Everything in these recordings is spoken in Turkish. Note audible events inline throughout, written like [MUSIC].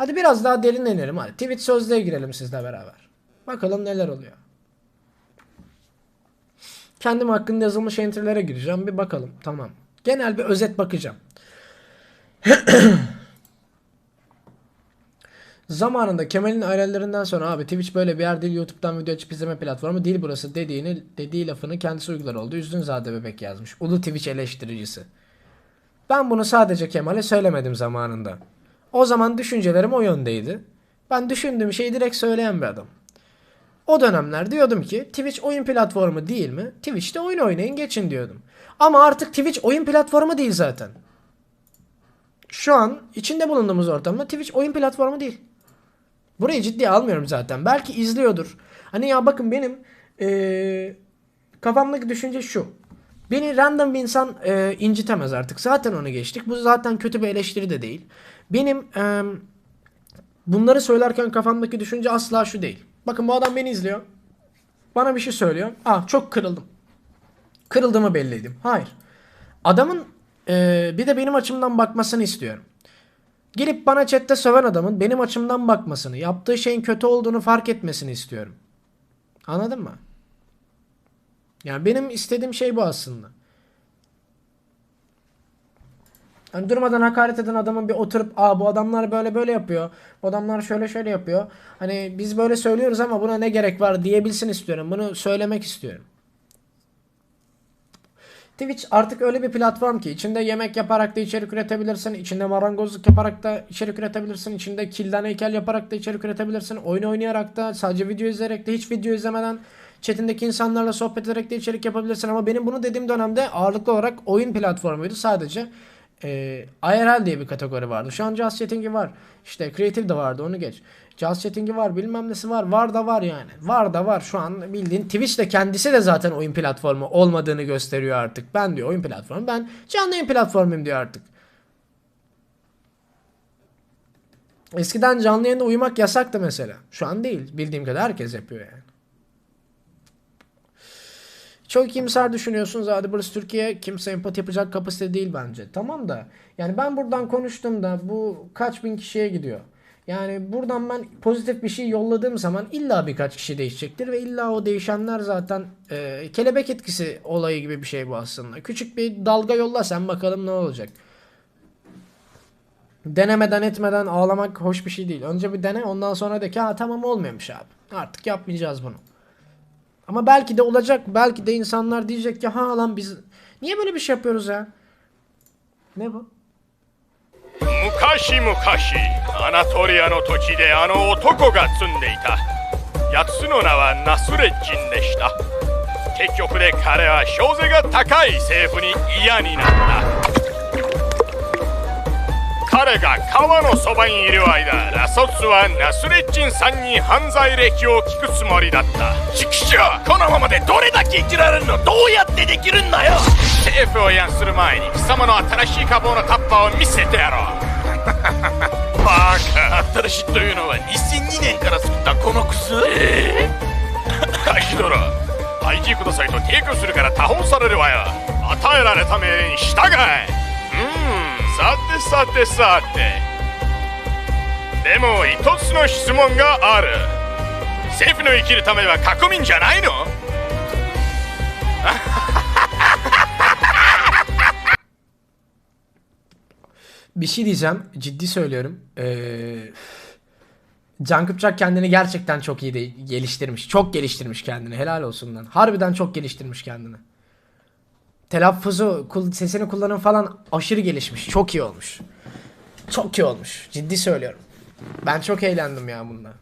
Hadi biraz daha derinlenelim hadi. Tweet sözlüğe girelim sizle beraber. Bakalım neler oluyor. Kendim hakkında yazılmış entry'lere gireceğim. Bir bakalım. Tamam. Genel bir özet bakacağım. [CLEARS THROAT] Zamanında Kemal'in ayrılığından sonra abi Twitch böyle bir yer değil YouTube'dan video açıp izleme platformu değil burası dediğini dediği lafını kendisi uygular oldu. Üzdünzade bebek yazmış. Ulu Twitch eleştiricisi. Ben bunu sadece Kemal'e söylemedim zamanında. O zaman düşüncelerim o yöndeydi. Ben düşündüğüm şeyi direkt söyleyen bir adam. O dönemler diyordum ki Twitch oyun platformu değil mi? Twitch'te oyun oynayın geçin diyordum. Ama artık Twitch oyun platformu değil zaten. Şu an içinde bulunduğumuz ortamda Twitch oyun platformu değil. Burayı ciddiye almıyorum zaten. Belki izliyordur. Hani ya bakın benim eee, kafamdaki düşünce şu. Beni random bir insan eee, incitemez artık. Zaten onu geçtik. Bu zaten kötü bir eleştiri de değil. Benim eee, bunları söylerken kafamdaki düşünce asla şu değil. Bakın bu adam beni izliyor. Bana bir şey söylüyor. Ah çok kırıldım. Kırıldığımı belliydim. Hayır. Adamın eee, bir de benim açımdan bakmasını istiyorum. Gelip bana chatte söven adamın benim açımdan bakmasını, yaptığı şeyin kötü olduğunu fark etmesini istiyorum. Anladın mı? Yani benim istediğim şey bu aslında. Hani durmadan hakaret eden adamın bir oturup aa bu adamlar böyle böyle yapıyor. Bu adamlar şöyle şöyle yapıyor. Hani biz böyle söylüyoruz ama buna ne gerek var diyebilsin istiyorum. Bunu söylemek istiyorum. Twitch artık öyle bir platform ki içinde yemek yaparak da içerik üretebilirsin, içinde marangozluk yaparak da içerik üretebilirsin, içinde kilden heykel yaparak da içerik üretebilirsin, oyun oynayarak da sadece video izleyerek de hiç video izlemeden chatindeki insanlarla sohbet ederek de içerik yapabilirsin ama benim bunu dediğim dönemde ağırlıklı olarak oyun platformuydu sadece. Ee, IRL diye bir kategori vardı. Şu an Just Chatting'i var. İşte Creative de vardı onu geç. Just Chatting'i var bilmem nesi var. Var da var yani. Var da var şu an bildiğin Twitch de kendisi de zaten oyun platformu olmadığını gösteriyor artık. Ben diyor oyun platformu ben canlı yayın platformuyum diyor artık. Eskiden canlı yayında uyumak yasaktı mesela. Şu an değil. Bildiğim kadar herkes yapıyor yani. Çok iyimser düşünüyorsunuz. Hadi burası Türkiye. Kimse empati yapacak kapasite değil bence. Tamam da yani ben buradan konuştuğumda bu kaç bin kişiye gidiyor. Yani buradan ben pozitif bir şey yolladığım zaman illa birkaç kişi değişecektir ve illa o değişenler zaten e, kelebek etkisi olayı gibi bir şey bu aslında. Küçük bir dalga yolla sen bakalım ne olacak. Denemeden etmeden ağlamak hoş bir şey değil. Önce bir dene ondan sonra de ki ha tamam olmuyormuş abi. Artık yapmayacağız bunu. Ama belki de olacak. Belki de insanlar diyecek ki ha lan biz niye böyle bir şey yapıyoruz ya? Ne bu? 昔々アナトリアの土地であの男が住んでいた奴の名はナスレッジンでした結局で彼は小背が高い政府に嫌になった 彼が川のそばにいる間ラソツはナスレッジンさんに犯罪歴を聞くつもりだった。畜生このままでどれだけ生きられるのどうやってできるんだよ。政府をやする前に貴様の新しい株のタッパーを見せてやろう。バカ新しいというのは2002年から作ったこの薬。ええガキ殿 IG くださいと提供するから他方されるわよ。与えられた命令に従え。うんさてさてさてでも一つの質問がある政府の生きるためは革命じゃないの Bir şey diyeceğim. Ciddi söylüyorum. Ee, Can Kıpçak kendini gerçekten çok iyi de geliştirmiş. Çok geliştirmiş kendini. Helal olsun lan. Harbiden çok geliştirmiş kendini. Telaffuzu, sesini kullanım falan aşırı gelişmiş. Çok iyi olmuş. Çok iyi olmuş. Ciddi söylüyorum. Ben çok eğlendim ya bunda.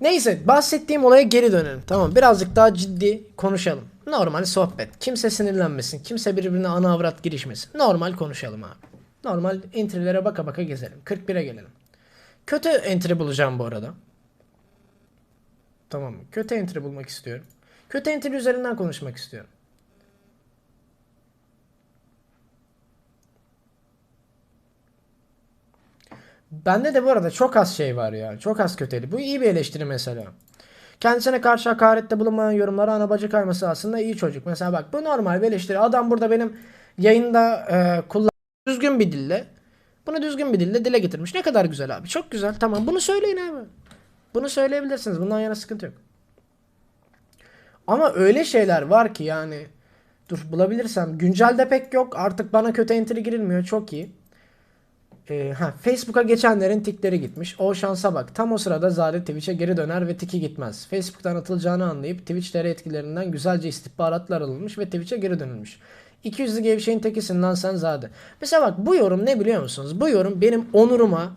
Neyse bahsettiğim olaya geri dönelim. Tamam birazcık daha ciddi konuşalım. Normal sohbet. Kimse sinirlenmesin. Kimse birbirine ana avrat girişmesin. Normal konuşalım abi. Normal entry'lere baka baka gezelim. 41'e gelelim. Kötü entry bulacağım bu arada. Tamam? Kötü entry bulmak istiyorum. Kötü entry üzerinden konuşmak istiyorum. Bende de bu arada çok az şey var ya. Çok az kötü. Bu iyi bir eleştiri mesela. Kendisine karşı hakarette bulunmayan yorumlara ana bacı kayması aslında iyi çocuk. Mesela bak bu normal bir eleştiri. Adam burada benim yayında e, kullan düzgün bir dille Bunu düzgün bir dille dile getirmiş. Ne kadar güzel abi. Çok güzel. Tamam bunu söyleyin abi. Bunu söyleyebilirsiniz. Bundan yana sıkıntı yok. Ama öyle şeyler var ki yani dur bulabilirsem güncelde pek yok. Artık bana kötü entry girilmiyor. Çok iyi. Ee, ha, Facebook'a geçenlerin tikleri gitmiş. O şansa bak. Tam o sırada Zade Twitch'e geri döner ve tiki gitmez. Facebook'tan atılacağını anlayıp Twitch.tr etkilerinden güzelce istihbaratlar alınmış ve Twitch'e geri dönülmüş. 200'lü gevşeğin tekisin lan sen Zade. Mesela bak bu yorum ne biliyor musunuz? Bu yorum benim onuruma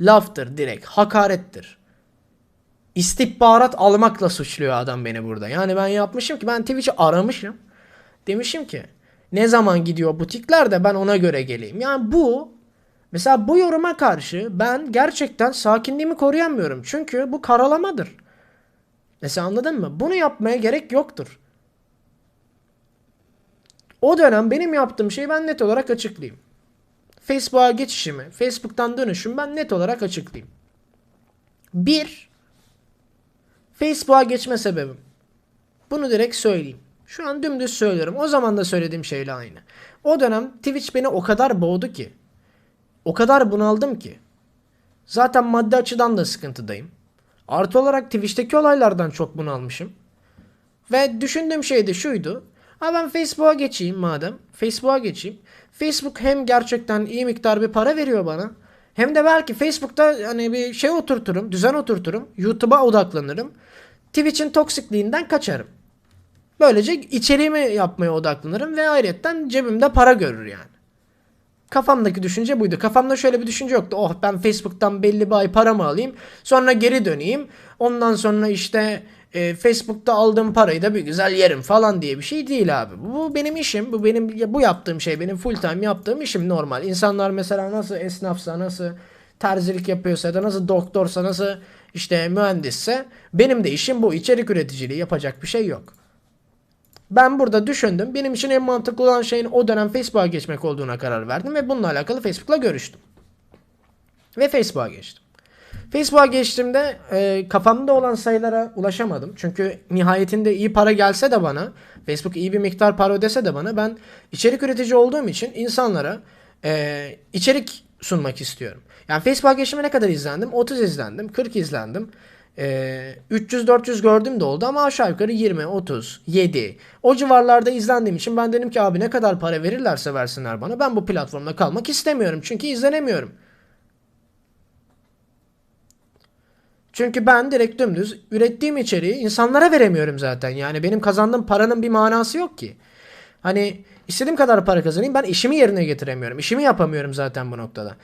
laftır direkt. Hakarettir istihbarat almakla suçluyor adam beni burada. Yani ben yapmışım ki ben Twitch'i aramışım. Demişim ki ne zaman gidiyor butikler de ben ona göre geleyim. Yani bu mesela bu yoruma karşı ben gerçekten sakinliğimi koruyamıyorum. Çünkü bu karalamadır. Mesela anladın mı? Bunu yapmaya gerek yoktur. O dönem benim yaptığım şeyi ben net olarak açıklayayım. Facebook'a geçişimi, Facebook'tan dönüşüm ben net olarak açıklayayım. Bir, Facebook'a geçme sebebim. Bunu direkt söyleyeyim. Şu an dümdüz söylüyorum. O zaman da söylediğim şeyle aynı. O dönem Twitch beni o kadar boğdu ki. O kadar bunaldım ki. Zaten maddi açıdan da sıkıntıdayım. Artı olarak Twitch'teki olaylardan çok bunalmışım. Ve düşündüğüm şey de şuydu. Ha ben Facebook'a geçeyim madem. Facebook'a geçeyim. Facebook hem gerçekten iyi miktar bir para veriyor bana. Hem de belki Facebook'ta hani bir şey oturturum, düzen oturturum. YouTube'a odaklanırım. Twitch'in toksikliğinden kaçarım. Böylece içeriğimi yapmaya odaklanırım ve ayrıca cebimde para görür yani. Kafamdaki düşünce buydu. Kafamda şöyle bir düşünce yoktu. Oh ben Facebook'tan belli bir ay paramı alayım. Sonra geri döneyim. Ondan sonra işte e, Facebook'ta aldığım parayı da bir güzel yerim falan diye bir şey değil abi. Bu benim işim. Bu benim bu yaptığım şey benim full time yaptığım işim normal. İnsanlar mesela nasıl esnafsa, nasıl terzilik yapıyorsa ya da nasıl doktorsa, nasıl işte mühendisse benim de işim bu. İçerik üreticiliği yapacak bir şey yok. Ben burada düşündüm. Benim için en mantıklı olan şeyin o dönem Facebook'a geçmek olduğuna karar verdim ve bununla alakalı Facebook'la görüştüm. Ve Facebook'a geçtim. Facebook'a geçtiğimde e, kafamda olan sayılara ulaşamadım. Çünkü nihayetinde iyi para gelse de bana, Facebook iyi bir miktar para ödese de bana ben içerik üretici olduğum için insanlara e, içerik sunmak istiyorum. Yani Facebook'a geçtiğimde ne kadar izlendim? 30 izlendim, 40 izlendim. Ee, 300-400 gördüm de oldu ama aşağı yukarı 20, 30, 7 o civarlarda izlendiğim için ben dedim ki abi ne kadar para verirlerse versinler bana ben bu platformda kalmak istemiyorum çünkü izlenemiyorum. Çünkü ben direkt dümdüz ürettiğim içeriği insanlara veremiyorum zaten. Yani benim kazandığım paranın bir manası yok ki. Hani istediğim kadar para kazanayım ben işimi yerine getiremiyorum. İşimi yapamıyorum zaten bu noktada.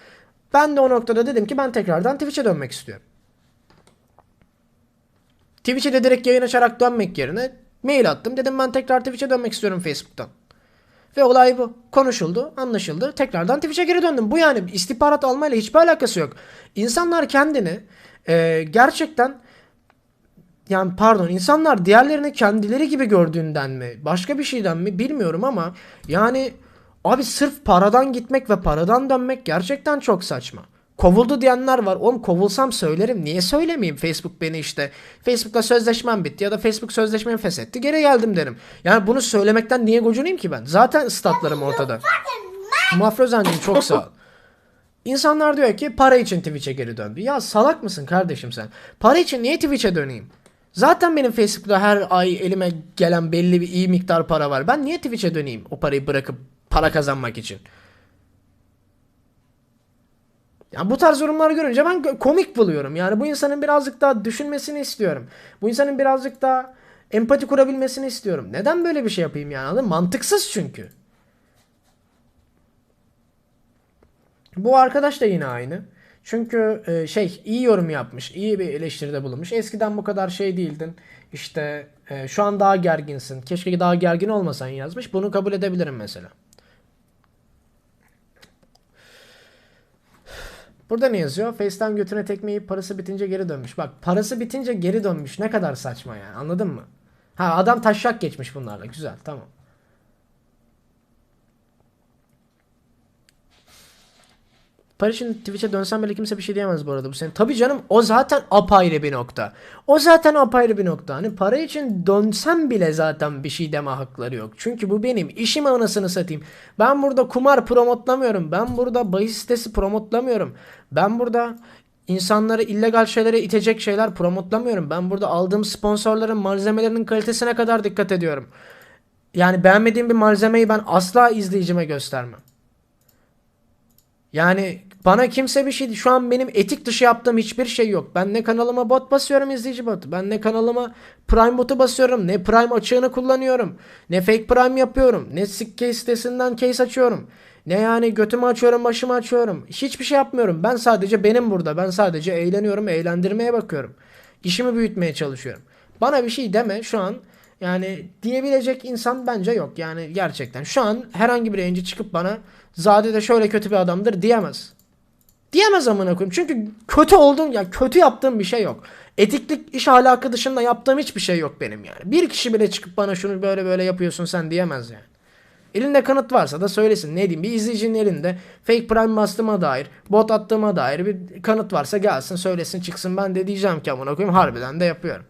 Ben de o noktada dedim ki ben tekrardan Twitch'e dönmek istiyorum. Twitch'e de direkt yayın açarak dönmek yerine mail attım. Dedim ben tekrar Twitch'e dönmek istiyorum Facebook'tan. Ve olay bu. Konuşuldu, anlaşıldı. Tekrardan Twitch'e geri döndüm. Bu yani istihbarat almayla hiçbir alakası yok. İnsanlar kendini e, gerçekten yani pardon insanlar diğerlerini kendileri gibi gördüğünden mi başka bir şeyden mi bilmiyorum ama yani abi sırf paradan gitmek ve paradan dönmek gerçekten çok saçma. Kovuldu diyenler var. Oğlum kovulsam söylerim. Niye söylemeyeyim? Facebook beni işte Facebook'la sözleşmem bitti ya da Facebook sözleşmemi feshetti. Geri geldim derim. Yani bunu söylemekten niye gocunayım ki ben? Zaten statlarım ortada. Mafrozancım çok sağ ol. İnsanlar diyor ki para için Twitch'e geri döndü. Ya salak mısın kardeşim sen? Para için niye Twitch'e döneyim? Zaten benim Facebook'ta her ay elime gelen belli bir iyi miktar para var. Ben niye Twitch'e döneyim o parayı bırakıp para kazanmak için? Yani bu tarz yorumlar görünce ben komik buluyorum. Yani bu insanın birazcık daha düşünmesini istiyorum. Bu insanın birazcık daha empati kurabilmesini istiyorum. Neden böyle bir şey yapayım yani? Anladın? Mantıksız çünkü. Bu arkadaş da yine aynı. Çünkü e, şey iyi yorum yapmış, iyi bir eleştiride bulunmuş. Eskiden bu kadar şey değildin. İşte e, şu an daha gerginsin. Keşke daha gergin olmasan yazmış. Bunu kabul edebilirim mesela. Burada ne yazıyor? Face'ten götüne tekme yiyip parası bitince geri dönmüş. Bak parası bitince geri dönmüş. Ne kadar saçma yani. Anladın mı? Ha adam taşak geçmiş bunlarla. Güzel tamam. Para için Twitch'e dönsen bile kimse bir şey diyemez bu arada bu senin. Tabii canım o zaten apayrı bir nokta. O zaten apayrı bir nokta. Hani para için dönsem bile zaten bir şey deme hakları yok. Çünkü bu benim işim anasını satayım. Ben burada kumar promotlamıyorum. Ben burada bahis sitesi promotlamıyorum. Ben burada insanları illegal şeylere itecek şeyler promotlamıyorum. Ben burada aldığım sponsorların malzemelerinin kalitesine kadar dikkat ediyorum. Yani beğenmediğim bir malzemeyi ben asla izleyicime göstermem. Yani bana kimse bir şey şu an benim etik dışı yaptığım hiçbir şey yok. Ben ne kanalıma bot basıyorum izleyici botu. Ben ne kanalıma Prime botu basıyorum. Ne Prime açığını kullanıyorum. Ne fake Prime yapıyorum. Ne sick case sitesinden case açıyorum. Ne yani götümü açıyorum başımı açıyorum. Hiçbir şey yapmıyorum. Ben sadece benim burada. Ben sadece eğleniyorum. Eğlendirmeye bakıyorum. İşimi büyütmeye çalışıyorum. Bana bir şey deme şu an. Yani diyebilecek insan bence yok. Yani gerçekten. Şu an herhangi bir yayıncı çıkıp bana Zade de şöyle kötü bir adamdır diyemez. Diyemez amına koyayım. Çünkü kötü oldum ya kötü yaptığım bir şey yok. Etiklik iş ahlakı dışında yaptığım hiçbir şey yok benim yani. Bir kişi bile çıkıp bana şunu böyle böyle yapıyorsun sen diyemez yani. Elinde kanıt varsa da söylesin. Ne diyeyim bir izleyicinin elinde fake prime bastığıma dair, bot attığıma dair bir kanıt varsa gelsin söylesin çıksın ben de diyeceğim ki amına koyayım harbiden de yapıyorum.